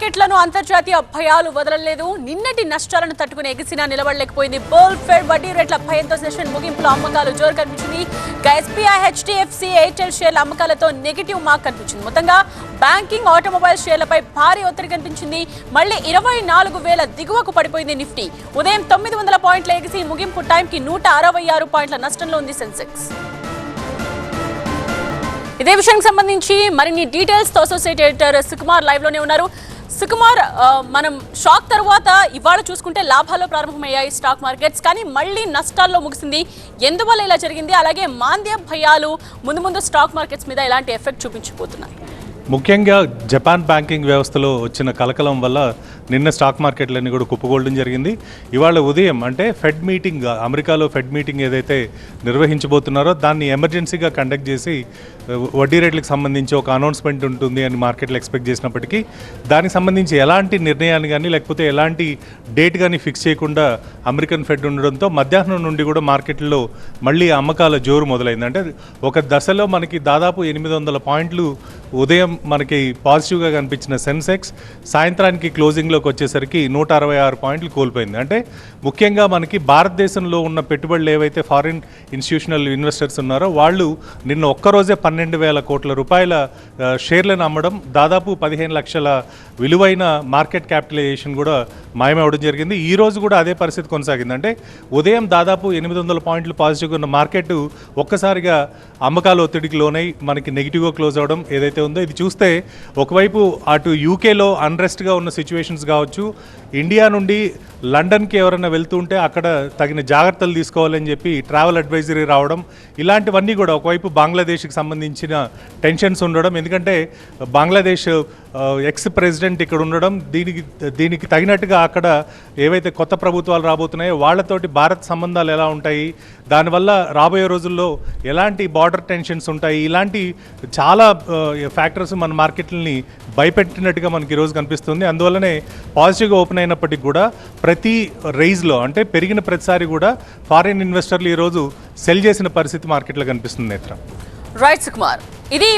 మార్కెట్లను అంతర్జాతీయ భయాలు వదలలేదు. నిన్నటి నష్టాలను తట్టుకుని ఎగిసినా నిలబడలేకపోయింది. బోల్ ఫెడ్ వడ్డీ రేట్ల భయంతో సెషన్ ముగింపులో అమ్మకాలు జోరు కనిపించింది. ఎస్బీఐ హెచ్డిఎఫ్సి ఎయిర్టెల్ షేర్ల అమ్మకాలతో నెగిటివ్ మార్క్ కనిపించింది. మొత్తంగా బ్యాంకింగ్ ఆటోమొబైల్ షేర్లపై భారీ ఒత్తిడి కనిపించింది. మళ్ళీ ఇరవై నాలుగు వేల దిగువకు పడిపోయింది నిఫ్టీ. ఉదయం తొమ్మిది వందల పాయింట్ల ఎగిసి ముగింపు టైంకి నూట అరవై ఆరు పాయింట్ల నష్టంలో ఉంది సెన్సెక్స్. ఇదే విషయానికి సంబంధించి మరిన్ని డీటెయిల్స్తో అసోసియేట్ ఎడిటర్ సుకుమార్ లైవ్లోనే ఉన్నారు. సుకుమార్ మనం షాక్ తర్వాత ఇవాళ చూసుకుంటే లాభాల్లో ప్రారంభమయ్యాయి స్టాక్ మార్కెట్స్ కానీ మళ్ళీ నష్టాల్లో ముగిసింది. ఎందువల్ల ఇలా జరిగింది? అలాగే మాంద్య భయాలు ముందు ముందు స్టాక్ మార్కెట్స్ మీద ఎలాంటి ఎఫెక్ట్ చూపించిపోతున్నాయి? ముఖ్యంగా జపాన్ బ్యాంకింగ్ వ్యవస్థలో వచ్చిన కలకలం వల్ల నిన్న స్టాక్ మార్కెట్లన్నీ కూడా కుప్పగోల్డం జరిగింది. ఇవాళ ఉదయం అంటే ఫెడ్ మీటింగ్ అమెరికాలో ఫెడ్ మీటింగ్ ఏదైతే నిర్వహించబోతున్నారో దాన్ని ఎమర్జెన్సీగా కండక్ట్ చేసి వడ్డీ రేట్లకు సంబంధించి ఒక అనౌన్స్మెంట్ ఉంటుంది అని మార్కెట్లో ఎక్స్పెక్ట్ చేసినప్పటికీ దానికి సంబంధించి ఎలాంటి నిర్ణయాన్ని కానీ లేకపోతే ఎలాంటి డేట్ కానీ ఫిక్స్ చేయకుండా అమెరికన్ ఫెడ్ ఉండడంతో మధ్యాహ్నం నుండి కూడా మార్కెట్లో మళ్ళీ అమ్మకాల జోరు మొదలైంది. అంటే ఒక దశలో మనకి దాదాపు ఎనిమిది వందల పాయింట్లు ఉదయం మనకి పాజిటివ్గా కనిపించిన సెన్సెక్స్ సాయంత్రానికి క్లోజింగ్లోకి వచ్చేసరికి నూట అరవై ఆరు పాయింట్లు కోల్పోయింది. అంటే ముఖ్యంగా మనకి భారతదేశంలో ఉన్న పెట్టుబడులు ఏవైతే ఫారిన్ ఇన్స్టిట్యూషనల్ ఇన్వెస్టర్స్ ఉన్నారో వాళ్ళు నిన్న ఒక్కరోజే పన్నెండు వేల కోట్ల రూపాయల షేర్లను అమ్మడం దాదాపు పదిహేను లక్షల విలువైన మార్కెట్ క్యాపిటలైజేషన్ కూడా మాయమవడం జరిగింది. ఈ రోజు కూడా అదే పరిస్థితి కొనసాగింది. అంటే ఉదయం దాదాపు ఎనిమిది వందల పాయింట్లు పాజిటివ్గా ఉన్న మార్కెట్ ఒక్కసారిగా అమ్మకాల ఒత్తిడికి లోనై మనకి నెగిటివ్గా క్లోజ్ అవడం ఏదైతే ఉందో ఇది చూస్తే ఒకవైపు అటు యూకేలో అన్రెస్ట్గా ఉన్న సిచ్యువేషన్స్ కావచ్చు ఇండియా నుండి లండన్కి ఎవరైనా వెళ్తూ ఉంటే అక్కడ తగిన జాగ్రత్తలు తీసుకోవాలని చెప్పి ట్రావెల్ అడ్వైజరీ రావడం ఇలాంటివన్నీ కూడా ఒకవైపు బంగ్లాదేశ్కి సంబంధించిన టెన్షన్స్ ఉండడం ఎందుకంటే బంగ్లాదేశ్ ఎక్స్ ప్రెసిడెంట్ ఇక్కడ ఉండడం దీనికి దీనికి తగినట్టుగా అక్కడ ఏవైతే కొత్త ప్రభుత్వాలు రాబోతున్నాయో వాళ్ళతోటి భారత్ సంబంధాలు ఎలా ఉంటాయి దానివల్ల రాబోయే రోజుల్లో ఎలాంటి బార్డర్ టెన్షన్స్ ఉంటాయి ఇలాంటి చాలా ఫ్యాక్టర్స్ మన మార్కెట్లని భయపెట్టినట్టుగా మనకి ఈరోజు కనిపిస్తుంది. అందువల్లనే పాజిటివ్గా ఓపెన్ అయినప్పటికీ కూడా ప్రతి రైజ్లో అంటే పెరిగిన ప్రతిసారి కూడా ఫారిన్ ఇన్వెస్టర్లు ఈరోజు సెల్ చేసిన పరిస్థితి మార్కెట్లో కనిపిస్తుంది నేత్ర. రైట్ సుకుమార్ ఇది